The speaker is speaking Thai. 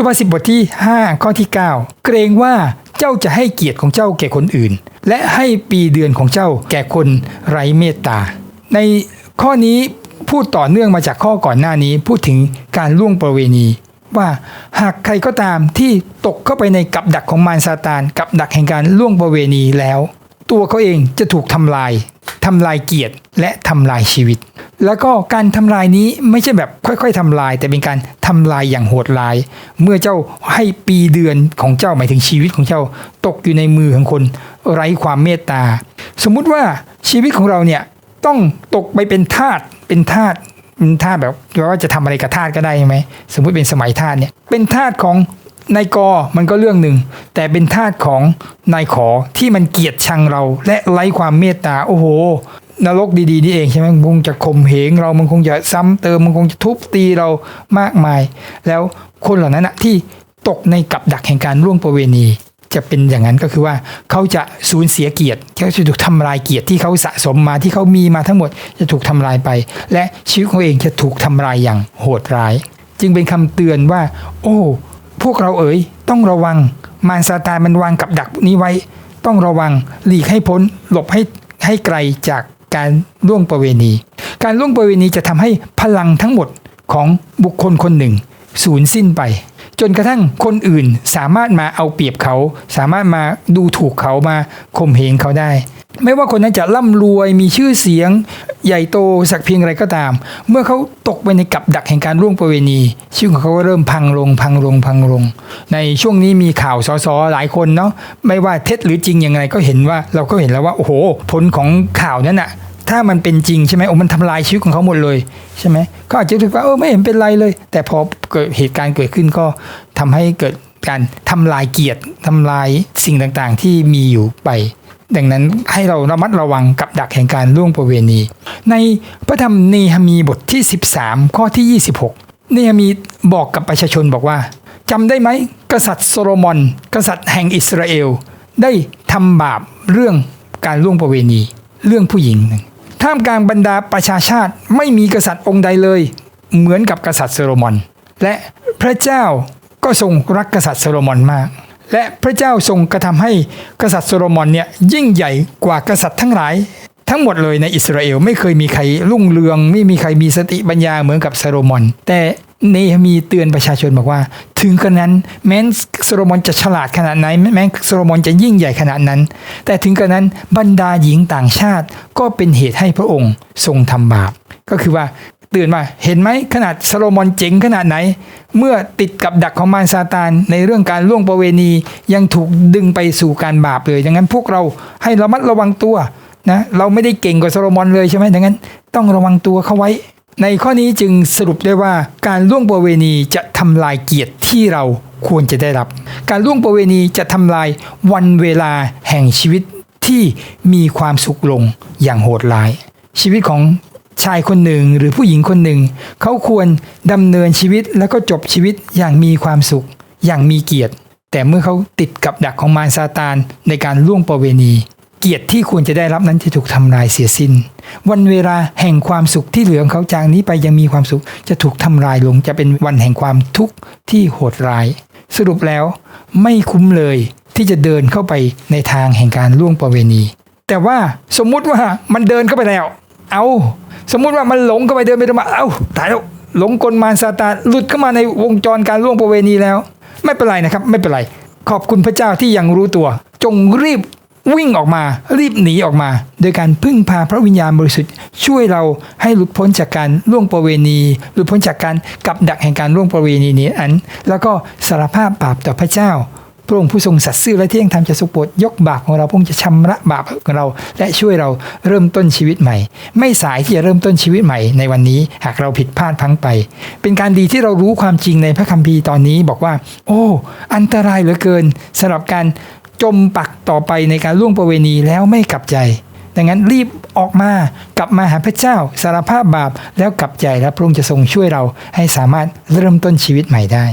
สุภาษิตบทที่ 5 ข้อที่ 9 เกรงว่าเจ้าจะให้เกียรติของเจ้าแก่คนอื่น และให้ปีเดือนของเจ้าแก่คนไร้เมตตา ในข้อนี้พูดต่อเนื่องมาจากข้อก่อนหน้านี้พูดถึงการล่วงประเวณี ว่าหากใครก็ตามที่ตกเข้าไปในกับดักของมารซาตานกับดักแห่งการล่วงประเวณีแล้ว ตัวเขาเองจะถูกทำลาย ทำลายเกียรติและทำลายชีวิต แล้วก็การทำลายนี้ไม่ใช่แบบค่อย ๆทำลาย แต่เป็นการทำลายอย่างโหดร้าย เมื่อเจ้าให้ปีเดือนของเจ้าหมายถึงชีวิตของเจ้าตกอยู่ในมือของคนไร้ความเมตตา สมมุติว่าชีวิตของเราเนี่ยต้องตกไปเป็นทาสเป็นทาสเป็นทาสแบบว่าจะทำอะไรกับทาสก็ได้ใช่ไหมสมมุติเป็นสมัยทาสเนี่ยเป็นทาสของ นายกมันก็เรื่องหนึ่ง แต่เป็นทาสของนายขอที่มันเกลียดชังเราและไร้ความเมตตาโอ้โหนรกดีๆนี่เองใช่ไหมมันคงจะข่มเหงเรามันคงจะซ้ำเติมมันคงจะทุบตีเรามากมาย แล้วคนเหล่านั้นนะที่ตกในกับดักแห่งการล่วงประเวณี จะเป็นอย่างนั้นก็คือว่าเขาจะสูญเสียเกียรติเขาจะถูกทำลายเกียรติที่เขาสะสมมาที่เขามีมาทั้งหมดจะถูกทำลายไป และชีวิตของเองจะถูกทำลายอย่างโหดร้าย จึงเป็นคำเตือนว่า โอ้ พวกเราเอ๋ยต้องระวัง มารซาตานมันวางกับดักนี้ไว้ ต้องระวังหลีกให้พ้น หลบให้ให้ไกลจากการล่วงประเวณี การล่วงประเวณีจะทำให้พลังทั้งหมดของบุคคลคนหนึ่ง สูญสิ้นไป จนกระทั่งคนอื่นสามารถมาเอาเปรียบเขา สามารถมาดูถูกเขามาข่มเหงเขาได้ ไม่ว่าคนนั้นจะร่ำรวยมีชื่อเสียง ใหญ่โตสักเพียงไรก็ตาม เมื่อเขาตกไปในกับดักแห่งการล่วงประเวณีชีวิตของเขาก็เริ่มพังลงพังลงพังลง ในช่วงนี้มีข่าวสอสอหลายคนเนาะไม่ว่าเท็จหรือจริงยังไงก็เห็นว่าเราก็เห็นแล้วว่าโอ้โห ผลของข่าวนั้นน่ะถ้ามันเป็นจริงใช่ไหมโอ้มันทำลายชีวิตของเขาหมดเลยใช่ไหมเขาอาจจะคิดว่าเออไม่เห็นเป็นไรเลย แต่พอเกิดเหตุการณ์เกิดขึ้นก็ทำให้เกิด การทำลายเกียรติทำลายสิ่งต่างๆ ที่มีอยู่ไป ดังนั้นให้เราระมัดระวังกับดักแห่งการล่วงประเวณี ในพระธรรมเนหมีบทที่ 13 ข้อที่ 26 เนหมีบอกกับประชาชนบอกว่าจำได้ไหมกษัตริย์โซโลมอน กษัตริย์แห่งอิสราเอล ได้ทำบาปเรื่องการล่วงประเวณี เรื่องผู้หญิงหนึ่งท่ามกลางบรรดาประชาชาติไม่มีกษัตริย์องค์ใดเลย เหมือนกับกษัตริย์โซโลมอน และพระเจ้า ก็ทรงรักกษัตริย์โซโลมอนมาก และพระเจ้าทรงกระทำให้กษัตริย์โซโลมอนเนี่ยยิ่งใหญ่กว่ากษัตริย์ทั้งหลาย ทั้งหมดเลยในอิสราเอลไม่เคยมีใครรุ่งเรือง ไม่มีใครมีสติปัญญาเหมือนกับโซโลมอน แต่เนหมีเตือนประชาชนบอกว่า ถึงกระนั้นแม้นโซโลมอนจะฉลาดขนาดไหนแม้นโซโลมอนจะยิ่งใหญ่ขนาดนั้น แต่ถึงกระนั้นบรรดาหญิงต่างชาติก็เป็นเหตุให้พระองค์ทรงทำบาปก็คือว่า ตือนว่าเห็นไหมขนาดโซโลมอนเจ๋งขนาดไหน เมื่อติดกับดักของมารซาตานในเรื่องการล่วงประเวณียังถูกดึงไปสู่การบาปเลยดังนั้นพวกเราให้ระมัดระวังตัวนะเราไม่ได้เก่งกว่าโซโลมอนเลยใช่ไหมดังนั้น ต้องระวังตัวเข้าไว้ ในข้อนี้จึงสรุปได้ว่าการล่วงประเวณีจะทำลายเกียรติที่เราควรจะได้รับ การล่วงประเวณีจะทำลายวันเวลาแห่งชีวิตที่มีความสุขลงอย่างโหดร้ายชีวิตของ ชายคนหนึ่งหรือผู้หญิงคนหนึ่ง เขาควรดำเนินชีวิตแล้วก็จบชีวิตอย่างมีความสุข อย่างมีเกียรติ แต่เมื่อเขาติดกับดักของมารซาตานในการล่วงประเวณี เกียรติที่ควรจะได้รับนั้นจะถูกทำลายเสียสิ้น วันเวลาแห่งความสุขที่เหลือของเขาจากนี้ไปยังมีความสุขจะถูกทำลายลงจะเป็นวันแห่งความทุกข์ที่โหดร้าย สรุปแล้วไม่คุ้มเลยที่จะเดินเข้าไปในทางแห่งการล่วงประเวณี แต่ว่าสมมุติว่ามันเดินเข้าไปแล้ว เอา สมมุติว่ามันหลงเข้าไปเดินไปเดินมาเอาตายแล้วหลงกลมารซาตานหลุดเข้ามาในวงจรการล่วงประเวณีแล้ว ไม่เป็นไรนะครับ ไม่เป็นไร ขอบคุณพระเจ้าที่ยังรู้ตัว จงรีบวิ่งออกมา รีบหนีออกมา โดยการพึ่งพาพระวิญญาณบริสุทธิ์ ช่วยเราให้หลุดพ้นจากการล่วงประเวณี หลุดพ้นจากการกับดักแห่งการล่วงประเวณีนี้อัน แล้วก็สารภาพบาปต่อพระเจ้า พระองค์ผู้ทรงสัตย์ซื่อและเที่ยงธรรมจะทรงโปรดยกบาปของเราพระองค์จะชำระบาปของเรา และช่วยเราเริ่มต้นชีวิตใหม่ ไม่สายที่จะเริ่มต้นชีวิตใหม่ในวันนี้หากเราผิดพลาดพังไป เป็นการดีที่เรารู้ความจริงในพระคัมภีร์ตอนนี้บอกว่า โอ้ อันตรายเหลือเกินสำหรับการจมปักต่อไปในการล่วงประเวณีแล้วไม่กลับใจดังนั้นรีบออกมากลับมาหาพระเจ้าสารภาพบาปแล้วกลับใจและพระองค์จะทรงช่วยเราให้สามารถเริ่มต้นชีวิตใหม่ได้